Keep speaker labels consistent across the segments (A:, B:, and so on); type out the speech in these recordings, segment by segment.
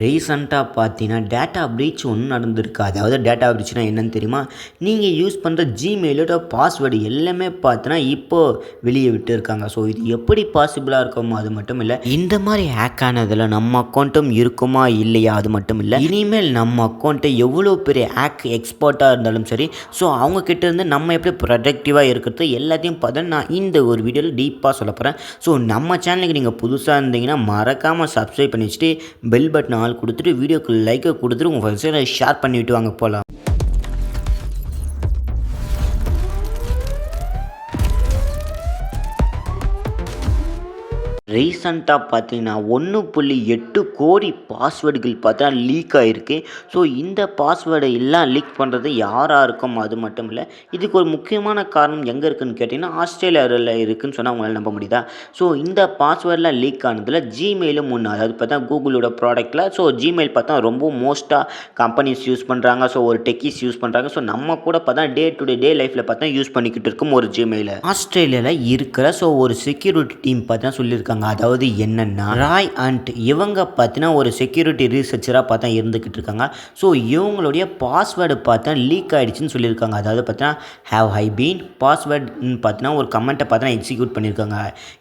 A: ரீசண்டாக பார்த்தீங்கன்னா data preach ஒன்று நடந்திருக்கு? அதாவது டேட்டா ப்ரீச்னா என்னன்னு தெரியுமா? நீங்கள் யூஸ் பண்ணுற ஜிமெயிலோட பாஸ்வேர்டு எல்லாமே பார்த்தோன்னா இப்போ வெளியே விட்டு இருக்காங்க ஸோ இது எப்படி பாசிபிளாக இருக்குமோ அது மட்டும் இல்லை இந்த மாதிரி ஹேக் ஆனதில் நம்ம அக்கௌண்ட்டும் இருக்குமா இல்லையா அது மட்டும் இல்லை இனிமேல் நம்ம அக்கௌண்ட்டை எவ்வளோ பெரிய ஹேக் எக்ஸ்பர்ட்டாக இருந்தாலும் சரி ஸோ அவங்கக்கிட்ட இருந்து நம்ம எப்படி ப்ரொடக்டிவாக இருக்கிறது எல்லாத்தையும் பார்த்தா நான் இந்த ஒரு வீடியோவில் டீப்பாக சொல்ல போகிறேன் ஸோ நம்ம சேனலுக்கு நீங்கள் புதுசாக இருந்தீங்கன்னா மறக்காமல் சப்ஸ்கிரைப் பண்ணி வச்சுட்டு பெல் பட்டன் ஆல் கொடுத்துட்டு வீடியோக்கு லைக்கை கொடுத்துட்டு உங்கள் ஃப்ரெண்ட்ஸை ஷேர் பண்ணிவிட்டு வாங்க போகலாம் ரீசண்டாக பார்த்தீங்கன்னா ஒன்று புள்ளி எட்டு கோடி பாஸ்வேர்டுகள் பார்த்தா லீக் ஆகிருக்கு ஸோ இந்த பாஸ்வேர்டை எல்லாம் லீக் பண்ணுறது யாராக இருக்கும்? அது மட்டும் இல்லை இதுக்கு ஒரு முக்கியமான காரணம் எங்கே இருக்குதுன்னு கேட்டிங்கன்னா ஆஸ்திரேலியாவில் இருக்குதுன்னு சொன்னால் உங்களால் நம்ப முடியுதா? ஸோ இந்த பாஸ்வேர்டெலாம் லீக் ஆனதில் ஜிமெயிலும் ஒன்று அதாவது பார்த்தா கூகுளோட ப்ராடக்ட்டில் ஸோ ஜிமெயில் பார்த்தா ரொம்ப மோஸ்ட்டாக கம்பெனிஸ் யூஸ் பண்ணுறாங்க ஸோ ஒரு டெக்கிஸ் யூஸ் பண்ணுறாங்க ஸோ நம்ம கூட பார்த்தா டே டு டே டே லைஃப்பில் பார்த்தா யூஸ் பண்ணிக்கிட்டு இருக்கும் ஒரு ஜிமெயில் ஆஸ்திரேலியாவில் இருக்கிற ஸோ ஒரு செக்யூரிட்டி டீம் பார்த்தா சொல்லியிருக்காங்க. அதாவது என்னென்னா ராய் அண்ட் இவங்க பார்த்தீங்கன்னா ஒரு செக்யூரிட்டி ரீசர்ச்சராக பார்த்தா இருந்துக்கிட்டு இருக்காங்க. ஸோ இவங்களுடைய பாஸ்வேர்டு பார்த்தா லீக் ஆகிடுச்சின்னு சொல்லியிருக்காங்க. அதாவது பார்த்தீங்கன்னா ஹேவ் ஹை பீன் பாஸ்வேர்டுன்னு பார்த்தீங்கன்னா ஒரு கமெண்ட்டை பார்த்தா எக்ஸிக்யூட் பண்ணியிருக்காங்க.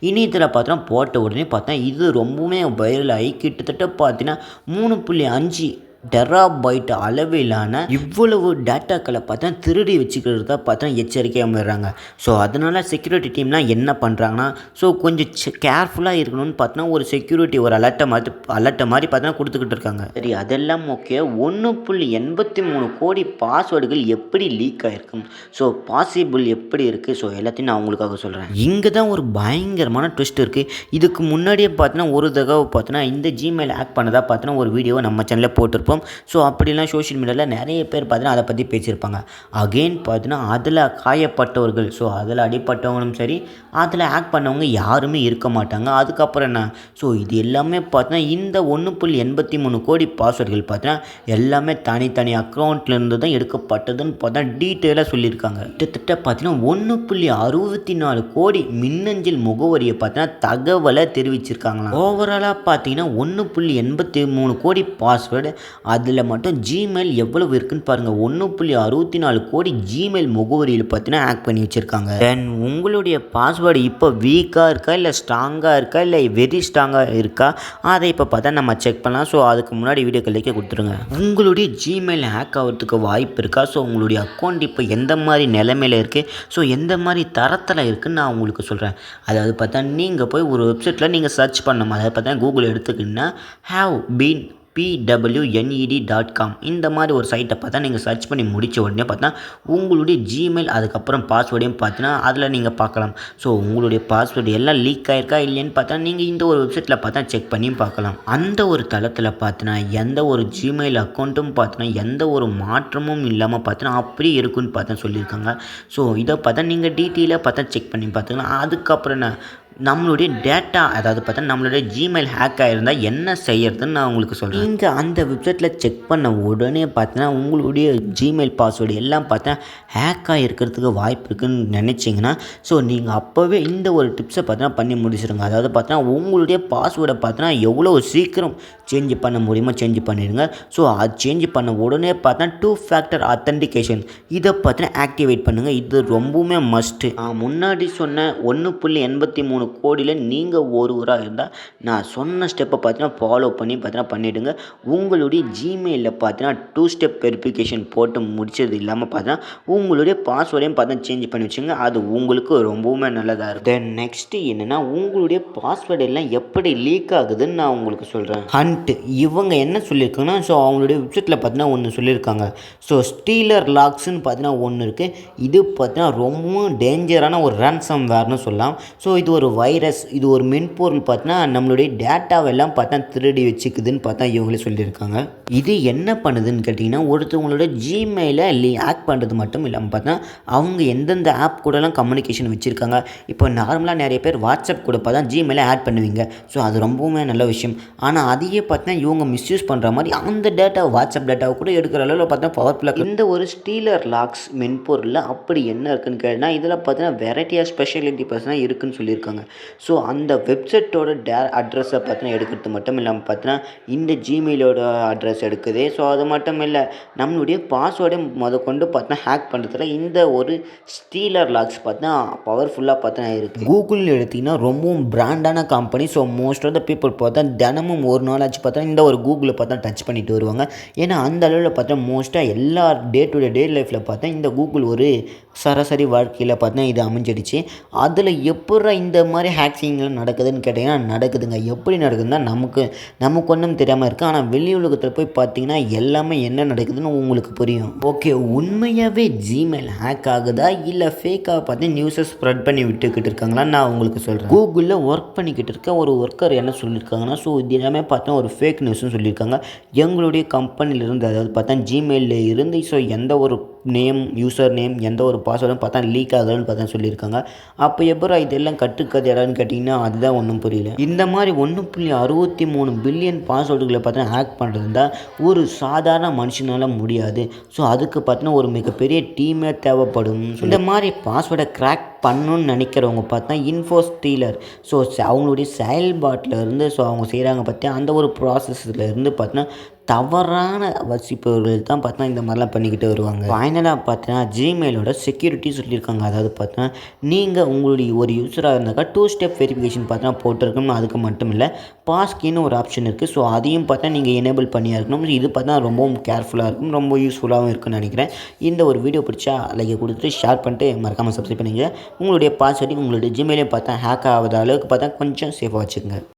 A: இனி இதில் பார்த்தோன்னா போட்ட உடனே பார்த்தா இது ரொம்பவுமே வைரல் ஆகி கிட்டத்தட்ட பார்த்தீங்கன்னா மூணு புள்ளி அஞ்சு டெராபைட் அளவிலான இவ்வளவு டேட்டாக்களை பார்த்தா திருடி வச்சுக்கிறதா பார்த்தா எச்சரிக்கையாக முடுறாங்க ஸோ அதனால் செக்யூரிட்டி டீம்லாம் என்ன பண்ணுறாங்கன்னா ஸோ கொஞ்சம் கேர்ஃபுல்லாக இருக்கணும்னு பார்த்தோன்னா ஒரு செக்யூரிட்டி ஒரு அலர்ட்டை மாதிரி அலர்ட்டை மாதிரி பார்த்தா கொடுத்துக்கிட்டு இருக்காங்க. சரி அதெல்லாம் ஓகே ஒன்று புள்ளி எண்பத்தி மூணு கோடி பாஸ்வேர்டுகள் எப்படி லீக் ஆகிருக்கும் ஸோ பாசிபிள் எப்படி இருக்குது ஸோ எல்லாத்தையும் நான் உங்களுக்காக சொல்கிறேன் இங்கே தான் ஒரு பயங்கரமான ட்விஸ்ட் இருக்குது இதுக்கு முன்னாடியே பார்த்தோன்னா ஒரு தடவை பார்த்தோன்னா இந்த ஜிமெயில் ஆக்ட் பண்ணதாக பார்த்தோன்னா ஒரு வீடியோவை நம்ம சேனலில் போட்டிருப்போம் ஸோ அப்படிலாம் சோஷியல் மீடியாவில் நிறைய பேர் பார்த்தீங்கன்னா அதை பற்றி பேசியிருப்பாங்க. அகெயின் பார்த்தீங்கன்னா அதில் காயப்பட்டவர்கள் ஸோ அதில் அடிப்பட்டவங்களும் சரி அதில் ஆக்ட் பண்ணவங்க யாருமே இருக்க மாட்டாங்க. அதுக்கப்புறம் என்ன? ஸோ இது எல்லாமே பார்த்தீங்கன்னா இந்த ஒன்று புள்ளி எண்பத்தி மூணு கோடி பாஸ்வேர்டுகள் பார்த்தீங்கன்னா எல்லாமே தனித்தனி அக்கௌண்ட்லேருந்து தான் எடுக்கப்பட்டதுன்னு பார்த்தா டீட்டெயிலாக சொல்லியிருக்காங்க. கிட்டத்தட்ட பார்த்தீங்கன்னா ஒன்று புள்ளி அறுபத்தி நாலு கோடி மின்னஞ்சல் முகவரியை பார்த்தீங்கன்னா தகவலை தெரிவிச்சிருக்காங்களாம். ஓவராலாக பார்த்தீங்கன்னா ஒன்று புள்ளி எண்பத்தி மூணு கோடி பாஸ்வேர்டு அதில் மட்டும் ஜிமெயில் எவ்வளவு இருக்குன்னு பாருங்கள் ஒன்று புள்ளி அறுபத்தி நாலு கோடி ஜிமெயில் முகவரியில் பார்த்தீங்கன்னா ஹேக் பண்ணி வச்சுருக்காங்க. தென் உங்களுடைய பாஸ்வேர்டு இப்போ வீக்காக இருக்கா? இல்லை ஸ்ட்ராங்காக இருக்கா? இல்லை வெரி ஸ்ட்ராங்காக இருக்கா? அதை இப்போ பார்த்தா நம்ம செக் பண்ணலாம். ஸோ அதுக்கு முன்னாடி வீடியோ கல்லிக்க கொடுத்துருங்க. உங்களுடைய ஜிமெயில் ஹேக் ஆகிறதுக்கு வாய்ப்பு இருக்கா? ஸோ உங்களுடைய அக்கௌண்ட் இப்போ எந்த மாதிரி நிலைமையில் இருக்குது ஸோ எந்த மாதிரி தரத்தில் இருக்குதுன்னு நான் உங்களுக்கு சொல்கிறேன் அதாவது பார்த்தா நீங்கள் போய் ஒரு வெப்சைட்டில் நீங்கள் சர்ச் பண்ணணும். அதாவது பார்த்தா கூகுள் எடுத்துக்கிட்டிங்கன்னா have been BWNET dot com இந்த மாதிரி ஒரு சைட்டை பார்த்தா நீங்கள் சர்ச் பண்ணி முடித்த உடனே பார்த்தா உங்களுடைய ஜிமெயில் அதுக்கப்புறம் பாஸ்வேர்டையும் பார்த்தீங்கன்னா அதில் நீங்கள் பார்க்கலாம். ஸோ உங்களுடைய பாஸ்வேர்டு எல்லாம் லீக் ஆயிருக்கா இல்லைன்னு பார்த்தா நீங்கள் இந்த ஒரு வெப்சைட்டில் பார்த்தா செக் பண்ணியும் பார்க்கலாம். அந்த ஒரு தளத்தில் பார்த்தீங்கன்னா எந்த ஒரு ஜிமெயில் அக்கௌண்ட்டும் பார்த்தீங்கன்னா எந்த ஒரு மாற்றமும் இல்லாமல் பார்த்தீங்கன்னா அப்படியே இருக்குன்னு பார்த்தா சொல்லியிருக்காங்க. ஸோ இதை பார்த்தா நீங்கள் டீட்டெயிலாக பார்த்தா செக் பண்ணி பார்த்துக்கலாம். அதுக்கப்புறம் என்ன? நம்மளுடைய டேட்டா அதாவது பார்த்தா நம்மளுடைய ஜிமெயில் ஹேக் ஆகிருந்தால் என்ன செய்யறதுன்னு நான் உங்களுக்கு சொல்கிறேன் நீங்கள் அந்த வெப்சைட்டில் செக் பண்ண உடனே பார்த்தீங்கன்னா உங்களுடைய ஜிமெயில் பாஸ்வேர்டு எல்லாம் பார்த்தா ஹேக் ஆகிருக்கிறதுக்கு வாய்ப்பு இருக்குன்னு நினச்சிங்கன்னா ஸோ நீங்கள் அப்போவே இந்த ஒரு டிப்ஸை பார்த்தீங்கன்னா பண்ணி முடிச்சிடுங்க அதாவது பார்த்தீங்கன்னா உங்களுடைய பாஸ்வேர்டை பார்த்தீங்கன்னா எவ்வளோ சீக்கிரம் சேஞ்ச் பண்ண முடியுமோ சேஞ்ச் பண்ணிடுங்க. ஸோ அது சேஞ்ச் பண்ண உடனே பார்த்தா டூ ஃபேக்டர் அத்தன்டிகேஷன் இதை பார்த்தீங்கன்னா ஆக்டிவேட் பண்ணுங்கள் இது ரொம்பவுமே மஸ்ட்டு முன்னாடி சொன்ன ஒன்று புள்ளி எண்பத்தி மூணு கோடியில் நீங்கள் ஒருவராக இருந்தால் நான் சொன்ன ஸ்டெப்பை பார்த்தீங்கன்னா ஃபாலோ பண்ணி பார்த்தீங்கன்னா பண்ணிவிடுங்க உங்களுடைய ஜிமெயிலில் பார்த்தீங்கன்னா டூ ஸ்டெப் வெரிஃபிகேஷன் போட்டு முடிச்சது இல்லாமல் பார்த்தீங்கன்னா உங்களுடைய பாஸ்வேர்டையும் பார்த்தீங்கன்னா சேஞ்ச் பண்ணி வச்சுங்க அது உங்களுக்கு ரொம்பவுமே நல்லதாக இருக்கும். தென் நெக்ஸ்ட்டு என்னென்னா உங்களுடைய பாஸ்வேர்டு எல்லாம் எப்படி லீக் ஆகுதுன்னு நான் உங்களுக்கு சொல்கிறேன் ஹண்ட் இவங்க என்ன சொல்லியிருக்காங்கன்னா ஸோ அவங்களுடைய வெப்சைட்டில் பார்த்தீங்கன்னா ஒன்று சொல்லியிருக்காங்க. ஸோ ஸ்டீலர் லாக்ஸ்ன்னு பார்த்தீங்கன்னா ஒன்று இருக்குது இது பார்த்தீங்கன்னா ரொம்பவும் டேஞ்சரான ஒரு ரன்சம் வேர்னு சொல்லலாம். ஸோ இது ஒரு வைரஸ் இது ஒரு மென்பொருள் பார்த்தீங்கன்னா நம்மளுடைய டேட்டாவெல்லாம் பார்த்தா திருடி வச்சுக்குதுன்னு பார்த்தா இவங்களே சொல்லியிருக்காங்க. இது என்ன பண்ணுதுன்னு கேட்டிங்கன்னா ஒருத்தவங்களோட ஜிமெயிலை லி ஹேக் பண்ணுறது மட்டும் இல்லாமல் பார்த்தா அவங்க எந்தெந்த ஆப் கூடலாம் கம்யூனிகேஷன் வச்சுருக்காங்க. இப்போ நார்மலாக நிறைய பேர் வாட்ஸ்அப் கூட பார்த்தா ஜிமெயிலை ஆட் பண்ணுவீங்க. ஸோ அது ரொம்பவுமே நல்ல விஷயம். ஆனால் அதையே பார்த்தீங்கன்னா இவங்க மிஸ்யூஸ் பண்ணுற மாதிரி அந்த டேட்டா வாட்ஸ்அப் டேட்டாவை கூட எடுக்கிற அளவில் பார்த்தா பவர்ஃபுல்லாக இந்த ஒரு ஸ்டீலர் லாக்ஸ் மென்பொருளில் அப்படி என்ன இருக்குன்னு கேட்டால் இதில் பார்த்தீங்கன்னா வெரைட்டி ஆஃப் ஸ்பெஷாலிட்டி பர்சனாக இருக்குன்னு சொல்லியிருக்காங்க. சொல்லியிருக்காங்க ஸோ அந்த வெப்சைட்டோட டே அட்ரஸை பார்த்தீங்கன்னா எடுக்கிறது மட்டும் இல்லாமல் பார்த்தீங்கன்னா இந்த ஜிமெயிலோட அட்ரஸ் எடுக்குது. ஸோ அது மட்டும் இல்லை நம்மளுடைய பாஸ்வேர்டை முத கொண்டு பார்த்தீங்கன்னா ஹேக் பண்ணுறதுல இந்த ஒரு ஸ்டீலர் லாக்ஸ் பார்த்தீங்கன்னா பவர்ஃபுல்லாக பார்த்தீங்கன்னா இருக்குது கூகுள் எடுத்திங்கன்னா ரொம்பவும் பிராண்டான company so most of the people பார்த்தா தினமும் ஒரு நாளாச்சு பார்த்தா இந்த ஒரு கூகுளை பார்த்தா டச் பண்ணிட்டு வருவாங்க. ஏன்னா அந்த அளவில் பார்த்தா மோஸ்ட்டாக எல்லா டே டு டே டே லைஃப்பில் பார்த்தா இந்த கூகுள் ஒரு சராசரி வாழ்க்கையில் பார்த்தா இது அமைஞ்சிடுச்சு. அதில் எப்பட்றா இந்த மாதிரி ஹேக்ஸிங்லாம் நடக்குதுன்னு கேட்டிங்கன்னா நடக்குதுங்க. எப்படி நடக்குதுன்னா நமக்கு நமக்கு ஒன்றும் தெரியாமல் இருக்குது ஆனால் வெளி உலகத்தில் போய் பார்த்தீங்கன்னா எல்லாமே என்ன நடக்குதுன்னு உங்களுக்கு புரியும். ஓகே உண்மையாகவே ஜிமெயில் ஹேக் ஆகுதா? இல்லை ஃபேக்காக பார்த்து நியூஸை ஸ்ப்ரெட் பண்ணி விட்டுக்கிட்டு இருக்காங்களான்னு நான் உங்களுக்கு சொல்கிறேன் கூகுளில் ஒர்க் பண்ணிக்கிட்டு இருக்க ஒரு ஒர்க்கர் என்ன சொல்லியிருக்காங்கன்னா ஸோ இது எல்லாமே பார்த்தா ஒரு ஃபேக் நியூஸ்னு சொல்லியிருக்காங்க. எங்களுடைய கம்பெனியிலிருந்து அதாவது பார்த்தா ஜிமெயிலில் இருந்து ஸோ எந்த ஒரு நேம் யூசர் நேம் எந்த ஒரு பாஸ்வேர்டும் பார்த்தா லீக் ஆகுதுன்னு பார்த்தா சொல்லியிருக்காங்க. அப்போ எப்பரா இதெல்லாம் கற்றுக்கிறது இடம்னு கேட்டிங்கன்னா அதுதான் ஒன்றும் புரியல. இந்த மாதிரி ஒன்று புள்ளி அறுபத்தி மூணு பில்லியன் பாஸ்வேர்டுகளை பார்த்தா ஹேக் தான் ஒரு சாதாரண மனுஷனால் முடியாது. ஸோ அதுக்கு பார்த்தீங்கன்னா ஒரு மிகப்பெரிய டீமே தேவைப்படும். இந்த மாதிரி பாஸ்வேர்டை கிராக் பண்ணணும்னு நினைக்கிறவங்க பார்த்தா இன்ஃபோ ஸ்டீலர் ஸோ அவங்களுடைய செயல்பாட்டில் இருந்து ஸோ அவங்க செய்கிறாங்க பார்த்தா அந்த ஒரு ப்ராசஸில் இருந்து பார்த்தீங்கன்னா தவறான வசிப்பவர்கள் தான் பார்த்தா இந்த மாதிரிலாம் பண்ணிக்கிட்டு வருவாங்க. ஃபைனலாக பார்த்தீங்கன்னா ஜிமெயிலோட செக்யூரிட்டி சொல்லியிருக்காங்க. அதாவது பார்த்தா நீங்கள் உங்களுடைய ஒரு யூஸராக இருந்தாக்கா டூ ஸ்டெப் வெரிஃபிகேஷன் பார்த்தா போட்டிருக்கணும் அதுக்கு மட்டும் இல்லை பாஸ்கின்னு ஒரு ஆப்ஷன் இருக்குது ஸோ அதையும் பார்த்தா நீங்கள் எனேபிள் பண்ணியா இருக்கணும். இது பார்த்தா ரொம்பவும் கேர்ஃபுல்லாக இருக்கும். ரொம்ப யூஸ்ஃபுல்லாகவும் இருக்குன்னு நினைக்கிறேன். இந்த ஒரு வீடியோ பிடிச்சா லைக் கொடுத்துட்டு ஷேர் பண்ணிட்டு மறக்காமல் சப்ஸ்கிரைப் பண்ணிங்க உங்களுடைய பாஸ்வேர்டையும் உங்களுடைய ஜிமெயிலையும் பார்த்தா ஹேக் ஆகாத அளவுக்கு பார்த்தா கொஞ்சம் சேஃபாக வச்சுக்கோங்க.